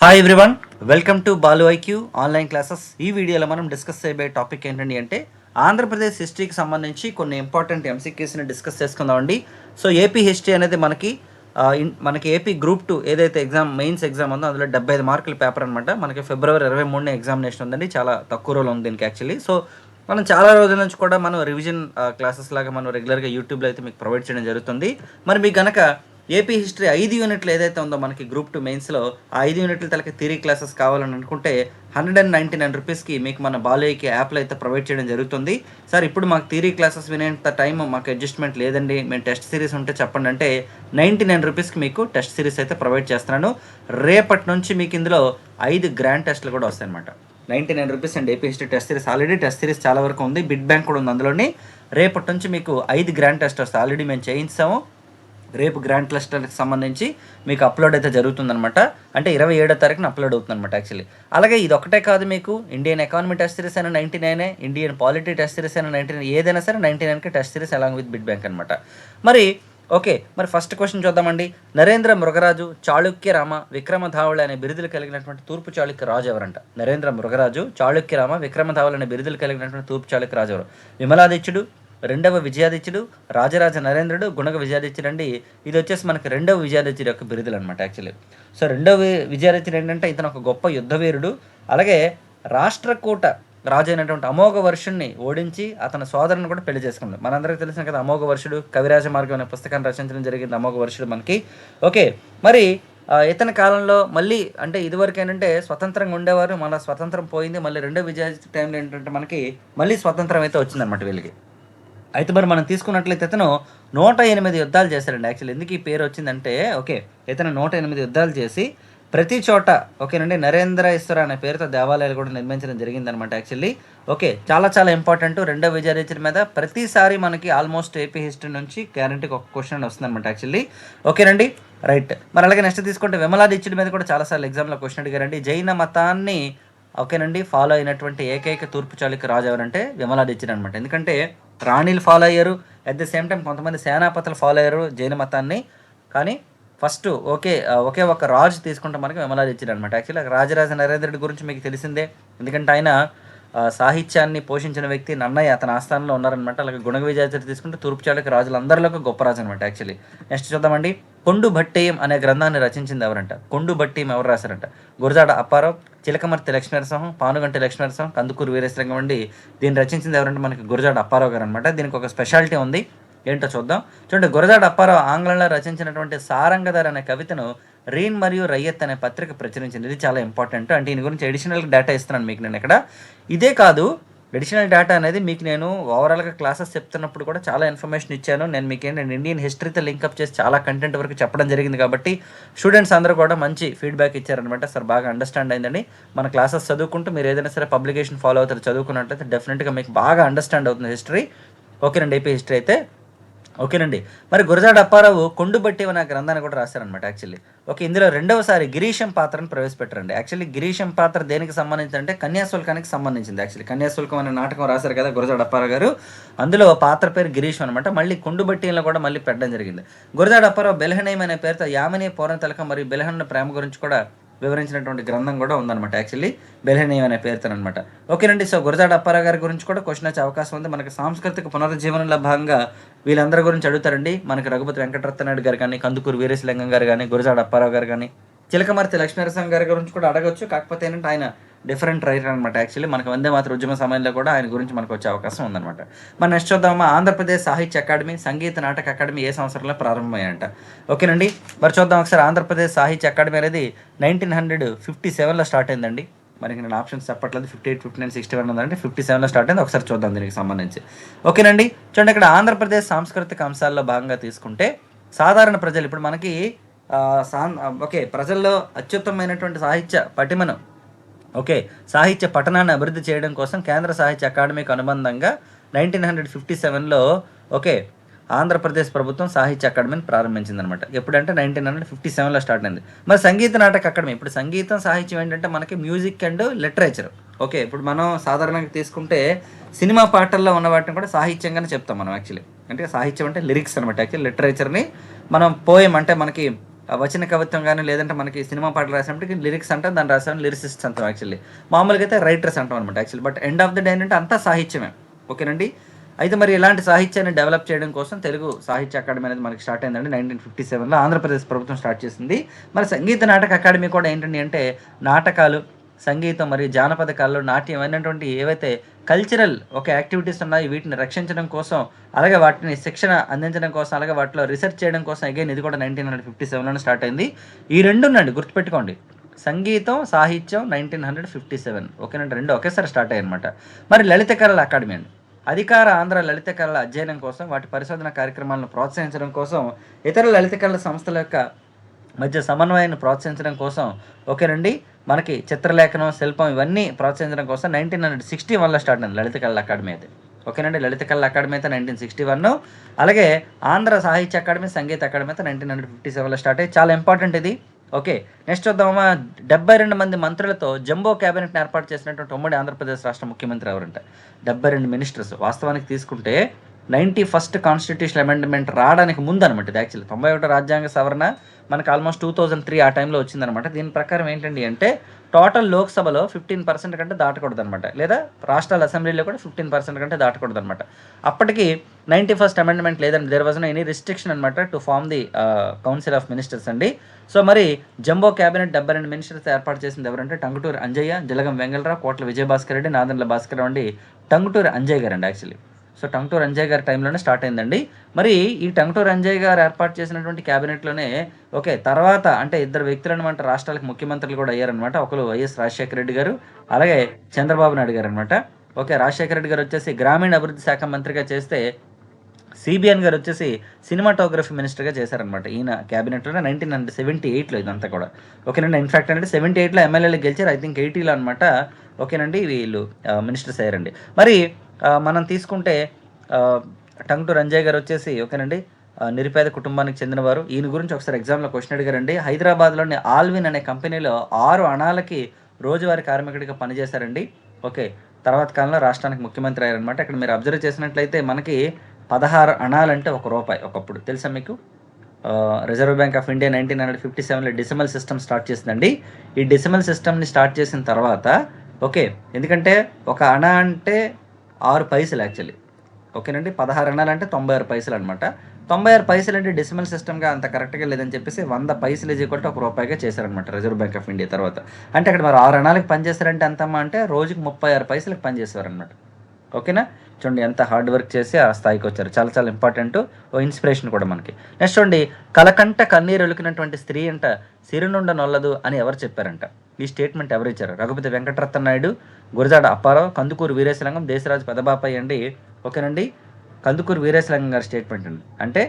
Hi everyone welcome to Balu IQ online classes ఈ వీడియోలో మనం డిస్కస్ చేయబోయే టాపిక్ ఏంటండి అంటే ఆంధ్రప్రదేశ్ హిస్టరీకి సంబంధించి కొన్ని ఇంపార్టెంట్ ఎంసీక్యూస్ని డిస్కస్ చేసుకుందామండి సో ఏపీ హిస్టరీ అనేది మనకి మనకి ఏపీ గ్రూప్ టూ ఏదైతే ఎగ్జామ్ మెయిన్స్ ఎగ్జామ్ ఉందో అందులో డెబ్బై ఐదు మార్కుల పేపర్ అనమాట మనకి ఫిబ్రవరి ఇరవై మూడున ఎగ్జామినేషన్ ఉందండి. చాలా తక్కువ రోజులు ఉంది దీనికి యాక్చువల్లీ సో మనం చాలా రోజుల నుంచి కూడా మనం రివిజన్ క్లాసెస్ లాగా మనం రెగ్యులర్గా యూట్యూబ్లో అయితే మీకు ప్రొవైడ్ చేయడం జరుగుతుంది. మరి మీకు కనుక ఏపీ హిస్టరీ ఐదు యూనిట్లు ఏదైతే ఉందో మనకి గ్రూప్ టూ మెయిన్స్లో ఆ ఐదు యూనిట్ల తలకి థిరీ క్లాసెస్ కావాలని అనుకుంటే హండ్రెడ్ అండ్ నైంటీ నైన్ రూపీస్కి మీకు మన బాలయ్యకి యాప్లో అయితే ప్రొవైడ్ చేయడం జరుగుతుంది. సార్ ఇప్పుడు మాకు థిరీ క్లాసెస్ వినేంత టైం మాకు అడ్జస్ట్మెంట్ లేదండి. మేము టెస్ట్ సిరీస్ ఉంటే చెప్పండి అంటే నైంటీ నైన్ రూపీస్కి మీకు టెస్ట్ సిరీస్ అయితే ప్రొవైడ్ చేస్తున్నాను. రేపటి నుంచి మీకు ఇందులో ఐదు గ్రాండ్ టెస్ట్లు కూడా వస్తాయన్నమాట. Ninety nine rupees and AP history test series already test series చాలా వరకు ఉంది. బిడ్ బ్యాంక్ కూడా ఉంది అందులోని. రేపటి నుంచి మీకు ఐదు గ్రాండ్ టెస్ట్ వస్తాయి. ఆల్రెడీ మేము చేయించాము. రేపు గ్రాండ్ క్లస్టర్కి సంబంధించి మీకు అప్లోడ్ అయితే జరుగుతుందనమాట అంటే ఇరవై ఏడో తారీఖున అప్లోడ్ అవుతుందన్నమాట యాక్చువల్లీ. అలాగే ఇది ఒకటే కాదు మీకు ఇండియన్ ఎకానమీ టెస్ట్ సిరీస్ అయినా నైంటీ నైనే ఇండియన్ పాలిటీ టెస్ట్ సిరీస్ అయినా నైంటీ నైన్ ఏదైనా సరే నైంటీ నైన్కి test series along with bit bank అనమాట మరి ఓకే మరి ఫస్ట్ క్వశ్చన్ చూద్దామండి. నరేంద్ర మృగరాజు చాళుక్య రామ విక్రమధావుళ అనే బిరుదులు కలిగినటువంటి తూర్పు చాళుక్య రాజు ఎవరంట? నరేంద్ర మృగరాజు చాళుక్య రామ విక్రమధావుళ అనే బిరుదులు కలిగినటువంటి తూర్పు చాళుక్య రాజు ఎవరు? విమలాదిత్యుడు రెండవ విజయాదిత్యుడు రాజరాజ నరేంద్రుడు గుణగ విజయాదిత్యుడు అండి. ఇది వచ్చేసి మనకి రెండవ విజయాదిత్యుడు యొక్క బిరుదులు అనమాట యాక్చువల్లీ సో రెండవ విజయాదిత్యుడు ఏంటంటే ఇతను ఒక గొప్ప యుద్ధవీరుడు. అలాగే రాష్ట్రకూట రాజు అయినటువంటి అమోఘ వర్షుణ్ణి ఓడించి అతని సోదరుని కూడా పెళ్ళి చేసుకున్నాడు మనందరికీ తెలిసిన కదా అమోఘ వర్షుడు కవిరాజ మార్గం అనే పుస్తకాన్ని రచించడం జరిగింది అమోఘ వర్షుడు మనకి. ఓకే మరి ఇతని కాలంలో మళ్ళీ అంటే ఇదివరకు ఏంటంటే స్వతంత్రంగా ఉండేవారు మళ్ళీ స్వతంత్రం పోయింది మళ్ళీ రెండో విజయ టైంలో ఏంటంటే మనకి మళ్ళీ స్వతంత్రం అయితే వచ్చిందనమాట వీళ్ళకి. అయితే మరి మనం తీసుకున్నట్లయితే ఇతను నూట ఎనిమిది యుద్ధాలు చేశారండి యాక్చువల్లీ ఎందుకు ఈ పేరు వచ్చిందంటే ఓకే ఇతను నూట ఎనిమిది యుద్ధాలు చేసి ప్రతి చోట ఓకేనండి నరేంద్ర ఈశ్వర అనే పేరుతో దేవాలయాలు కూడా నిర్మించడం జరిగిందనమాట యాక్చువల్లీ ఓకే చాలా చాలా ఇంపార్టెంట్ రెండో విజయరేచర్ మీద ప్రతిసారి మనకి ఆల్మోస్ట్ ఏపీ హిస్టరీ నుంచి గ్యారంటీకి ఒక క్వశ్చన్ వస్తుందన్నమాట యాక్చువల్లీ ఓకేనండి రైట్ మరి అలాగే నెక్స్ట్ తీసుకుంటే విమలాదిత్యుడి మీద కూడా చాలాసార్లు ఎగ్జామ్లో క్వశ్చన్ అడిగారండి. జైన మతాన్ని ఓకేనండి ఫాలో అయినటువంటి ఏకైక తూర్పు చాళుక్య రాజు ఎవరంటే విమలాదిత్యుడు అనమాట ఎందుకంటే రాణిలు ఫాలో అయ్యారు. అట్ ద సేమ్ టైం కొంతమంది సేనాపతులు ఫాలో అయ్యారు జైన మతాన్ని. కానీ ఫస్ట్ ఓకే ఒకే ఒక రాజు తీసుకుంటే మనకి విమలాదిత్యుడు అనమాట యాక్చువల్గా రాజరాజ నరేంద్రుడి గురించి మీకు తెలిసిందే. ఎందుకంటే ఆయన సాహిత్యాన్ని పోషించిన వ్యక్తి నన్నయ్య. అతని ఆస్థానంలో ఉన్నారనమాట అలాగే గుణగ విజయాచరి తీసుకుంటే తూర్పు చాళుక్య రాజులందరిలో గొప్ప రాజు అనమాట యాక్చువల్లీ నెక్స్ట్ చూద్దామండి. కొండు భట్టేయం అనే గ్రంథాన్ని రచించింది ఎవరంట? కొండు భట్టేయం ఎవరు రాశారంట? గురజాడ అప్పారావు చిలకమర్తి లక్ష్మీనరసింహం పానుగంటి లక్ష్మీనరసింహం కందుకూరు వీరేశ్వరంగం అండి దీన్ని రచించింది ఎవరంటే మనకి గురజాడ అప్పారావు గారు అనమాట దీనికి ఒక స్పెషాలిటీ ఉంది. ఏంటో చూద్దాం. చూడండి గురజాడ అప్పారావు ఆంగ్లంలో రచించినటువంటి సారంగధర్ అనే కవితను రీన్ మరియు రయ్యత్ అనే పత్రిక ప్రచురించింది. ఇది చాలా ఇంపార్టెంట్ అంటే దీని గురించి అడిషనల్ డేటా ఇస్తున్నాను మీకు నేను ఇక్కడ. ఇదే కాదు అడిషనల్ డేటా అనేది మీకు నేను ఓవరాల్గా క్లాసెస్ చెప్తున్నప్పుడు కూడా చాలా ఇన్ఫర్మేషన్ ఇచ్చాను. నేను మీకు ఏంటంటే ఇండియన్ హిస్టరీతో లింకప్ చేసి చాలా కంటెంట్ వరకు చెప్పడం జరిగింది కాబట్టి స్టూడెంట్స్ అందరూ కూడా మంచి ఫీడ్బ్యాక్ ఇచ్చారనమాట సార్ బాగా అండర్స్టాండ్ అయిందండి. మన క్లాసెస్ చదువుకుంటూ మీరు ఏదైనా సరే పబ్లికేషన్ ఫాలో అవుతారు చదువుకున్నట్లయితే డెఫినెట్గా మీకు బాగా అండర్స్టాండ్ అవుతుంది హిస్టరీ ఓకేనండి ఏపీ హిస్టరీ అయితే ఓకేనండి. మరి గురజాడ అప్పారావు కొండుబట్టి నా గ్రంథాన్ని కూడా రాశారనమాట యాక్చువల్లీ ఓకే ఇందులో రెండవసారి గిరీశం పాత్రను ప్రవేశపెట్టారండి. యాక్చువల్లీ గిరీశం పాత్ర దేనికి సంబంధించింది అంటే కన్యాశుల్కానికి సంబంధించింది. యాక్చువల్లీ కన్యాశుల్కం అనే నాటకం రాశారు కదా గురజాడ అప్పారావు గారు. అందులో పాత్ర పేరు గిరీశం అనమాట మళ్ళీ కొండుబట్టిలో కూడా మళ్ళీ పెట్టడం జరిగింది. గురజాడ అప్పారావు బెలహనయం అనే పేరుతో యామిని పూర్ణ తలక మరియు బెలహన్న ప్రేమ గురించి కూడా వివరించినటువంటి గ్రంథం కూడా ఉందన్నమాట యాక్చువల్లీ బెలహనీయం అనే పేరుతో అనమాట ఓకేనండి సో గురజాడ అప్పారావు గారి గురించి కూడా క్వశ్చన్ వచ్చే అవకాశం ఉంది. మనకి సాంస్కృతిక పునరుజ్జీవనంలో భాగంగా వీళ్ళందరి గురించి అడుగుతారండి. మనకి రఘుపతి వెంకటరత్నాయుడు గారు కానీ కందుకూరు వీరేశలింగం గారు కానీ గురజాడ అప్పారావు గారు కానీ చిలకమర్తి లక్ష్మీనరసింహ గారి గురించి కూడా అడగవచ్చు కాకపోతే ఏంటంటే ఆయన డిఫరెంట్ రైటర్ అనమాట యాక్చువల్లీ మనకు వందే మాత్రం ఉద్యమ సమయంలో కూడా ఆయన గురించి మనకు వచ్చే అవకాశం ఉందన్నమాట. మన నెక్స్ట్ చూద్దామా? ఆంధ్రప్రదేశ్ సాహిత్య అకాడమీ సంగీత నాటక అకాడమీ ఏ సంవత్సరంలో ప్రారంభమయ్యాయంట? ఓకేనండి. మరి చూద్దాం ఒకసారి. ఆంధ్రప్రదేశ్ సాహిత్య అకాడమీ అనేది నైన్టీన్ హండ్రెడ్ ఫిఫ్టీ సెవెన్లో స్టార్ట్ అయిందండి. మనకి నేను ఆప్షన్స్ చెప్పట్లేదు. Fifty eight fifty nine sixty one ఉందంటే ఫిఫ్టీ సెవెన్లో స్టార్ట్ అయింది. ఒకసారి చూద్దాం దీనికి సంబంధించి. ఓకేనండి? చూడండి ఇక్కడ ఆంధ్రప్రదేశ్ సాంస్కృతిక అంశాల్లో భాగంగా తీసుకుంటే సాధారణ ప్రజలు ఇప్పుడు మనకి ఓకే ప్రజల్లో అత్యుత్తమైనటువంటి సాహిత్య పటిమను ఓకే సాహిత్య పఠనాన్ని అభివృద్ధి చేయడం కోసం కేంద్ర సాహిత్య అకాడమీకి అనుబంధంగా నైన్టీన్ హండ్రెడ్ ఫిఫ్టీ సెవెన్లో ఓకే ఆంధ్రప్రదేశ్ ప్రభుత్వం సాహిత్య అకాడమీని ప్రారంభించింది అనమాట ఎప్పుడంటే నైన్టీన్ హండ్రెడ్ ఫిఫ్టీ సెవెన్లో స్టార్ట్ అయింది. మరి సంగీత నాటక అకాడమీ ఇప్పుడు సంగీతం సాహిత్యం ఏంటంటే మనకి మ్యూజిక్ అండ్ లిటరేచర్. ఓకే ఇప్పుడు మనం సాధారణంగా తీసుకుంటే సినిమా పాటల్లో ఉన్న వాటిని కూడా సాహిత్యంగానే చెప్తాం మనం యాక్చువల్లీ అంటే సాహిత్యం అంటే లిరిక్స్ అనమాట యాక్చువల్లీ లిటరేచర్ని మనం పోయం అంటే మనకి వచన కవిత్వం కానీ లేదంటే మనకి సినిమా పాటలు రాసినప్పటికీ లిరిక్స్ అంటాం దాన్ని రాసాం లిరిసిస్ట్ అంటాం యాక్చువల్లీ మామూలుగా అయితే రైటర్స్ అంటాం అనమాట actually but end of the day ఏంటంటే అంతా సాహిత్యమే. ఓకేనండి? అయితే మరి ఇలాంటి సాహిత్యాన్ని డెవలప్ చేయడం కోసం తెలుగు సాహిత్య అకాడమీ అనేది మనకి స్టార్ట్ అయిందండి నైన్టీన్ ఫిఫ్టీ సెవెన్లో ఆంధ్రప్రదేశ్ ప్రభుత్వం స్టార్ట్ చేసింది. మరి సంగీత నాటక అకాడమీ కూడా ఏంటండి అంటే నాటకాలు సంగీతం మరియు జానపద కళలు నాట్యం అయినటువంటి ఏవైతే కల్చరల్ ఒక యాక్టివిటీస్ ఉన్నాయి వీటిని రక్షించడం కోసం అలాగే వాటిని శిక్షణ అందించడం కోసం అలాగే వాటిలో రీసెర్చ్ చేయడం కోసం అగైన్ ఇది కూడా నైన్టీన్ హండ్రెడ్ ఫిఫ్టీ సెవెన్లో స్టార్ట్ అయింది. ఈ రెండు ఉండండి గుర్తుపెట్టుకోండి. సంగీతం సాహిత్యం నైన్టీన్ హండ్రెడ్ ఫిఫ్టీ సెవెన్. ఓకేనండి రెండు ఒకేసారి స్టార్ట్ అయ్యాయి అనమాట మరి లలిత కళల అకాడమీ అండి. అధికార ఆంధ్ర లలిత కళల అధ్యయనం కోసం వాటి పరిశోధన కార్యక్రమాలను ప్రోత్సహించడం కోసం ఇతర లలిత కళల సంస్థల యొక్క మధ్య సమన్వయాన్ని ప్రోత్సహించడం కోసం ఓకేనండి మనకి చిత్రలేఖనం శిల్పం ఇవన్నీ ప్రోత్సహించడం కోసం నైన్టీన్ హండ్రెడ్ సిక్స్టీ వన్లో స్టార్ట్ అయింది లలిత కళల అకాడమీ అయితే ఓకేనండి లలిత కళల అకాడమీ అయితే నైన్టీన్ సిక్స్టీ వన్ అలాగే ఆంధ్ర సాహిత్య అకాడమీ సంగీత అకాడమీ అయితే నైన్టీన్ హండ్రెడ్ ఫిఫ్టీ సెవెన్లో స్టార్ట్ అయ్యి చాలా ఇంపార్టెంట్ ఇది. ఓకే నెక్స్ట్ వద్దామా డెబ్బై రెండు మంది మంత్రులతో జంబో క్యాబినెట్ని ఏర్పాటు చేసినటువంటి ఉమ్మడి ఆంధ్రప్రదేశ్ రాష్ట్ర ముఖ్యమంత్రి ఎవరంట? డెబ్బై రెండు మినిస్టర్స్ వాస్తవానికి తీసుకుంటే నైంటీ ఫస్ట్ కాన్స్టిట్యూషన్ అమెండ్మెంట్ రావడానికి ముందు అనమాట ఇది యాక్చువల్లీ. తొంభై ఒకటో రాజ్యాంగ సవరణ మనకు ఆల్మోస్ట్ టూ థౌజండ్ త్రీ ఆ టైంలో వచ్చిందనమాట. దీని ప్రకారం ఏంటండి అంటే టోటల్ లోక్సభలో ఫిఫ్టీన్ పర్సెంట్ కంటే దాటకూడదు అనమాట లేదా రాష్ట్రాల అసెంబ్లీలో కూడా ఫిఫ్టీన్ పర్సెంట్ కంటే దాటకూడదు అనమాట అప్పటికి నైంటీ ఫస్ట్ అమెండ్మెంట్ లేదండి. దేర్ వాజ్ ఎనీ రిస్ట్రిక్షన్ అనమాట to form the council of ministers అండి. సో మరి జంబో క్యాబినెట్ డెబ్బై రెండు మినిస్టర్స్ ఏర్పాటు చేసింది ఎవరంటే టంగుటూరు అంజయ్య జలగం వెంగళరావు కోట్ల విజయభాస్కర్ రెడ్డి నాదన్ల భాస్కర్ రెడ్డి అండి. టంగుటూరు అంజయ్ గారు అండి actually. So tongue tour Anjaiah గారి టైంలోనే స్టార్ట్ అయిందండి. మరి ఈ టంక్ టూర్ రంజయ్ గారు ఏర్పాటు చేసినటువంటి క్యాబినెట్లోనే ఓకే తర్వాత అంటే ఇద్దరు వ్యక్తులు అనమాట రాష్ట్రాలకు ముఖ్యమంత్రులు కూడా అయ్యారనమాట ఒకరు వైఎస్ రాజశేఖర రెడ్డి గారు అలాగే చంద్రబాబు నాయుడు గారు అనమాట ఓకే రాజశేఖర రెడ్డి గారు వచ్చేసి గ్రామీణ అభివృద్ధి శాఖ మంత్రిగా చేస్తే సిబిఎన్ గారు వచ్చేసి సినిమాటోగ్రఫీ మినిస్టర్గా చేశారనమాట ఈయన క్యాబినెట్లో నైన్టీన్ హండ్రెడ్ సెవెంటీ ఎయిట్లో ఇదంతా కూడా. ఓకేనండి ఇన్ఫాక్ట్ అంటే సెవెంటీ ఎయిట్లో ఎమ్మెల్యేలు గెలిచారు. ఐ థింక్ ఎయిటీలో అనమాట ఓకేనండి వీళ్ళు మినిస్టర్స్ అయ్యారండి. మరి మనం తీసుకుంటే టంగుటూ రంజయ్ గారు వచ్చేసి ఓకేనండి నిరుపేద కుటుంబానికి చెందినవారు. ఈయన గురించి ఒకసారి ఎగ్జామ్లో క్వశ్చన్ అడిగారండి. హైదరాబాద్లోని ఆల్విన్ అనే కంపెనీలో ఆరు అణాలకి రోజువారీ కార్మికుడిగా పనిచేశారండి. ఓకే తర్వాత కాలంలో రాష్ట్రానికి ముఖ్యమంత్రి అయ్యారనమాట ఇక్కడ మీరు అబ్జర్వ్ చేసినట్లయితే మనకి పదహారు అణాలంటే ఒక రూపాయి ఒకప్పుడు. తెలుసా మీకు? Reserve bank of India nineteen hundred fifty సెవెన్లో డిసిమల్ సిస్టమ్ స్టార్ట్ చేసిందండి. ఈ డిసిమల్ సిస్టమ్ని స్టార్ట్ చేసిన తర్వాత ఓకే ఎందుకంటే ఒక అణ అంటే ఆరు పైసలు యాక్చువల్లీ ఓకేనండి? పదహారు అణాలు అంటే తొంభై ఆరు పైసలు అనమాట తొంభై ఆరు పైసలు అంటే డెసిమల్ సిస్టమ్గా అంత కరెక్ట్గా లేదని చెప్పేసి వంద పైసలు ఈజ్ ఈక్వల్ ఒక రూపాయిగా చేశారనమాట రిజర్వ్ బ్యాంక్ ఆఫ్ ఇండియా తర్వాత. అంటే అక్కడ మరి ఆరు అణాలకు పనిచేస్తారంటే ఎంతమ్మా అంటే రోజుకి ముప్పై ఆరు పైసలకు పనిచేసేవారనమాట ఓకేనా? చూడండి ఎంత హార్డ్ వర్క్ చేసి ఆ స్థాయికి వచ్చారు. చాలా చాలా ఇంపార్టెంట్ ఓ ఇన్స్పిరేషన్ కూడా మనకి. నెక్స్ట్ చూడండి కలకంట కన్నీరు ఒలికినటువంటి స్త్రీ అంట సిరినుండ నొల్లదు అని ఎవరు చెప్పారంట? ఈ స్టేట్మెంట్ ఎవరు ఇచ్చారు? రఘుపతి వెంకటరత్న నాయుడు గురజాడ అప్పారావు కందుకూరు వీరేశలింగం దేశరాజు పెదబాపయ్య అండి. ఓకేనండి? కందుకూరు వీరేశలింగం గారి స్టేట్మెంట్ అండి. అంటే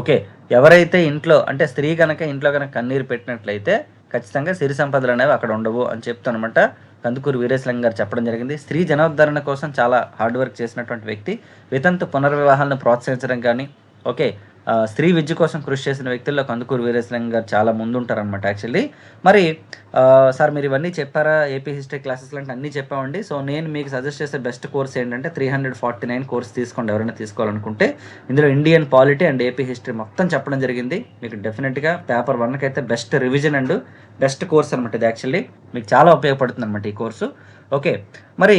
ఓకే ఎవరైతే ఇంట్లో అంటే స్త్రీ కనుక ఇంట్లో కనుక కన్నీరు పెట్టినట్లయితే ఖచ్చితంగా సిరి సంపదలు అనేవి అక్కడ ఉండవు అని చెప్తానమాట. కందుకూరు వీరేశ్వరం గారు చెప్పడం జరిగింది. స్త్రీ జనోద్ధరణ కోసం చాలా హార్డ్ వర్క్ చేసినటువంటి వ్యక్తి వితంతు పునర్వివాహాలను ప్రోత్సహించడం కానీ ఓకే స్త్రీ విద్య కోసం కృషి చేసిన వ్యక్తుల్లో కందుకూరు వీరేశలింగం గారు చాలా ముందుంటారనమాట యాక్చువల్లీ మరి సార్ మీరు ఇవన్నీ చెప్పారా? ఏపీ హిస్టరీ క్లాసెస్ లాంటి అన్నీ చెప్పామండి. సో నేను మీకు సజెస్ట్ చేసే బెస్ట్ కోర్స్ ఏంటంటే three hundred forty nine course తీసుకోండి ఎవరైనా తీసుకోవాలనుకుంటే. ఇందులో Indian polity and AP history మొత్తం చెప్పడం జరిగింది. మీకు డెఫినెట్గా పేపర్ వన్కి అయితే best revision and best course అనమాట ఇది యాక్చువల్లీ మీకు చాలా ఉపయోగపడుతుంది అనమాట ఈ కోర్సు. ఓకే. మరి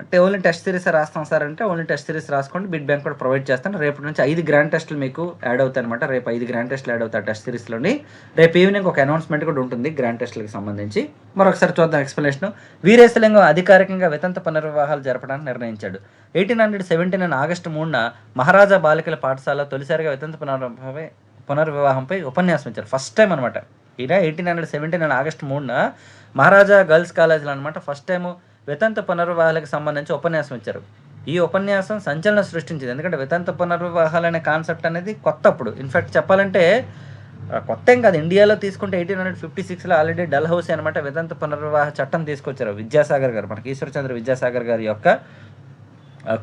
అంటే ఓన్లీ టెస్ట్ సిరీస్ రాస్తాం సార్ అంటే ఓన్లీ టెస్ట్ సిరీస్ రాసుకోండి. బిడ్ బ్యాంక్ కూడా ప్రొవైడ్ చేస్తాను. రేపటి నుంచి ఐదు గ్రాండ్ టెస్టులు మీకు యాడ్ అవుతాయి అనమాట రేపు ఐదు గ్రాండ్ టెస్టులు యాడ్ అవుతాయి టెస్ట్ సిరీస్లోని రేపు ఈవినింగ్ ఒక అనౌన్స్మెంట్ కూడా ఉంటుంది గ్రాండ్ టెస్టులకు సంబంధించి. మరొకసారి చూద్దాం ఎక్స్ప్లెనేషన్ వీరేశలింగం అధికారికంగా వితంత పునర్వివాహాలు జరపడానికి నిర్ణయించాడు. Eighteen hundred seventy nine August మూడున మహారాజా బాలికల పాఠశాల తొలిసారిగా వితంత పునర్వివాహంపై పునర్వివాహంపై ఉపన్యాసం ఇచ్చారు. ఫస్ట్ టైం అనమాట ఈయన eighteen hundred seventy nine August మూడున మహారాజా గర్ల్స్ కాలేజీలో అనమాట ఫస్ట్ టైము వితంత పునర్వివాహాలకు సంబంధించి ఉపన్యాసం ఇచ్చారు. ఈ ఉపన్యాసం సంచలనం సృష్టించింది. ఎందుకంటే వితంత పునర్వివాహాలు అనే కాన్సెప్ట్ అనేది కొత్త అప్పుడు ఇన్ఫాక్ట్ చెప్పాలంటే కొత్త ఏం కాదు. ఇండియాలో తీసుకుంటే ఎయిటీన్ హండ్రెడ్ ఫిఫ్టీ సిక్స్లో ఆల్రెడీ డల్ హౌస్ అనమాట వితంత పునర్వివాహ చట్టం తీసుకొచ్చారు విద్యాసాగర్ గారు. మనకి ఈశ్వరచంద్ర విద్యాసాగర్ గారి యొక్క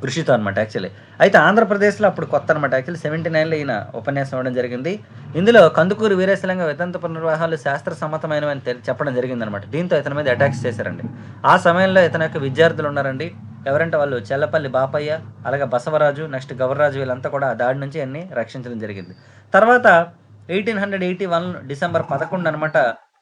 కృషితో అనమాట యాక్చువల్లీ అయితే ఆంధ్రప్రదేశ్లో అప్పుడు కొత్త అనమాట యాక్చువల్లీ సెవెంటీ నైన్లో ఈయన ఉపన్యాసం ఇవ్వడం జరిగింది. ఇందులో కందుకూరు వీరేశలింగ వితంత పునర్వాహాలు శాస్త్ర సమ్మతమైనవని అని చెప్పడం జరిగిందనమాట దీంతో ఇతని మీద అటాక్స్ చేశారండి. ఆ సమయంలో ఇతని యొక్క విద్యార్థులు ఉన్నారండి. ఎవరంటే వాళ్ళు చెల్లపల్లి బాపయ్య అలాగే బసవరాజు నెక్స్ట్ గవర్రాజు వీళ్ళంతా కూడా ఆ దాడి నుంచి అన్ని రక్షించడం జరిగింది. తర్వాత eighteen hundred eighty one December పదకొండు అనమాట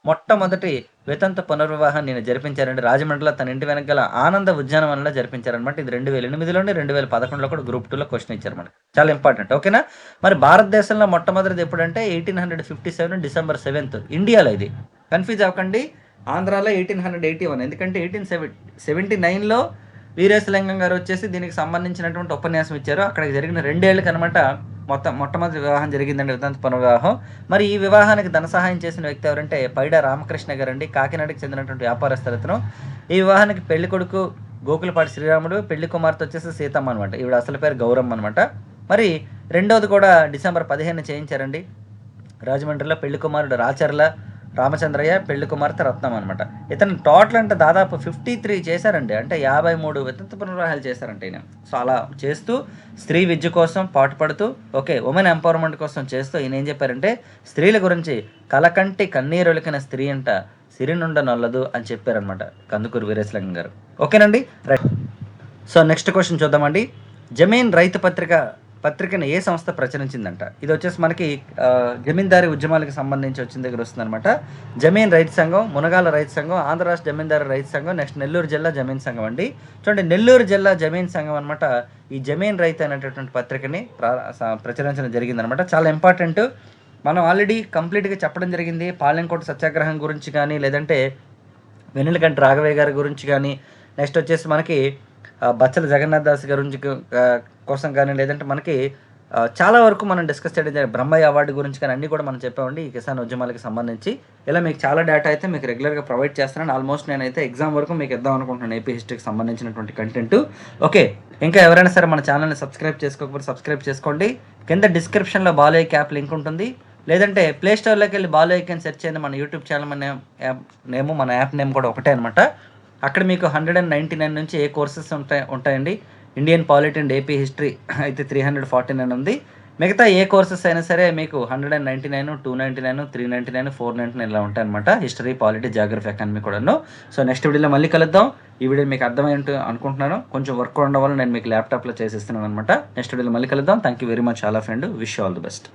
మొట్టమొదటి వితంత పునర్వివాహం నేను జరిపించారండి. రాజమండ్రిలో తన ఇంటి వెనకాల ఆనంద ఉద్యానవనంలో జరిపించారనమాట ఇది రెండు వేల ఎనిమిదిలోనే రెండు వేల పదకొండులో కూడా గ్రూప్ టూలో క్వశ్చన్ ఇచ్చారన్నమాట. చాలా ఇంపార్టెంట్ ఓకేనా మరి భారతదేశంలో మొట్టమొదటిది ఎప్పుడంటే eighteen hundred fifty seven December seventh ఇండియాలో ఇది. కన్ఫ్యూజ్ అవ్వకండి. ఆంధ్రాలో ఎయిటీన్ హండ్రెడ్ ఎయిటీ వన్ ఎందుకంటే ఎయిటీన్ సెవెన్ సెవెంటీ నైన్లో వీరేశలింగం గారు వచ్చేసి దీనికి సంబంధించినటువంటి ఉపన్యాసం ఇచ్చారు. అక్కడికి జరిగిన రెండేళ్ళకి అనమాట మొత్తం మొట్టమొదటి వివాహం జరిగిందండి వితంత పునర్వివాహం. మరి ఈ వివాహానికి ధన సహాయం చేసిన వ్యక్తి ఎవరంటే పైడ రామకృష్ణ గారు అండి కాకినాడకి చెందినటువంటి వ్యాపారస్తులతను. ఈ వివాహానికి పెళ్ళి కొడుకు గోకులపాటి శ్రీరాముడు పెళ్ళి కుమార్తె వచ్చేసి సీతమ్మ అనమాట ఈవిడ అసలు పేరు గౌరమ్మ అనమాట మరి రెండవది కూడా డిసెంబర్ పదిహేను చేయించారండి. రాజమండ్రిలో పెళ్ళి కుమారుడు రాచర్ల రామచంద్రయ్య పెళ్ళి కుమార్తె రత్నం అనమాట ఇతను టోటల్ అంటే దాదాపు ఫిఫ్టీ త్రీ చేశారండి. అంటే యాభై మూడు వితంత పునర్వాహాలు చేశారంట ఈయన. సో అలా చేస్తూ స్త్రీ విద్య కోసం పాటుపడుతూ ఓకే ఉమెన్ ఎంపవర్మెంట్ కోసం చేస్తూ ఈయన ఏం చెప్పారంటే స్త్రీల గురించి కలకంటి కన్నీరొలికిన స్త్రీ అంట సిరినుండ నొల్లదు అని చెప్పారనమాట కందుకూరు వీరేశలింగం గారు. ఓకేనండి? రైట్. సో నెక్స్ట్ క్వశ్చన్ చూద్దామండి. జమీన్ రైతు పత్రిక పత్రికను ఏ సంస్థ ప్రచురించిందంట? ఇది వచ్చేసి మనకి జమీందారి జమీందారీ ఉద్యమాలకు సంబంధించి వచ్చిన దగ్గర వస్తుందన్నమాట. జమీన్ రైతు సంఘం మునగాల రైతు సంఘం ఆంధ్ర రాష్ట్ర జమీందారు రైతు సంఘం నెక్స్ట్ నెల్లూరు జిల్లా జమీన్ సంఘం అండి. చూడండి నెల్లూరు జిల్లా జమీన్ సంఘం అనమాట ఈ జమీన్ రైతు అనేటటువంటి పత్రికని ప్రా స- ప్రచురించడం జరిగిందనమాట చాలా ఇంపార్టెంట్. మనం ఆల్రెడీ కంప్లీట్గా చెప్పడం జరిగింది. పాలెంకోట సత్యాగ్రహం గురించి కానీ లేదంటే వెన్నెలకంటి రాఘవయ్య గారి గురించి కానీ నెక్స్ట్ వచ్చేసి మనకి బచ్చల జగన్నాథ్ దాస్ గారి గురించి కోసం కానీ లేదంటే మనకి చాలా వరకు మనం డిస్కస్ చేయడం బ్రహ్మయ్య అవార్డు గురించి కానీ అన్నీ కూడా మనం చెప్పామండి. ఈ కిసాన్ ఉద్యమాలకు సంబంధించి. ఇలా మీకు చాలా డేటా అయితే మీకు రెగ్యులర్గా ప్రొవైడ్ చేస్తున్నాను. ఆల్మోస్ట్ నేనైతే ఎగ్జామ్ వరకు మీకు ఇద్దాం అనుకుంటున్నాను. ఏపీ హిస్టరీకి సంబంధించినటువంటి కంటెంట్ ఓకే ఇంకా ఎవరైనా సరే మన ఛానల్ని సబ్స్క్రైబ్ చేసుకోకపోతే సబ్స్క్రైబ్ చేసుకోండి. కింద డిస్క్రిప్షన్లో బాలయ్య యాప్ లింక్ ఉంటుంది. లేదంటే ప్లే స్టోర్లోకి వెళ్ళి బాలయ్య అని సెర్చ్ చేయండి. మన యూట్యూబ్ ఛానల్ మన యాప్ నేమ్ మన యాప్ నేమ్ కూడా ఒకటే అనమాట అక్కడ మీకు హండ్రెడ్ అండ్ నైంటీ నైన్ నుంచి ఏ కోర్సెస్ ఉంటాయి ఉంటాయండి? Indian polity and AP history అయితే త్రీ హండ్రెడ్ ఫార్టీ నైన్ ఉంది. మిగతా ఏ కోర్సెస్ అయినా సరే మీకు hundred and ninety nine two ninety nine three ninety nine four ninety nine ఇలా ఉంటాయి అనమాట హిస్టరీ పాలిటీ జాగ్రఫీ ఎకానమీ కూడాను. సో నెక్స్ట్ వీడియోలో మళ్ళీ కలుద్దాం. ఈ వీడియో మీకు అర్థమై అనుకుంటున్నాను. కొంచెం వర్క్ ఉండడం వల్ల నేను మీకు ల్యాప్టాప్లో చేసేస్తున్నాను అనమాట నెక్స్ట్ వీడియోలో మళ్ళీ కలుద్దాం. Thank you very much all of and wish all the best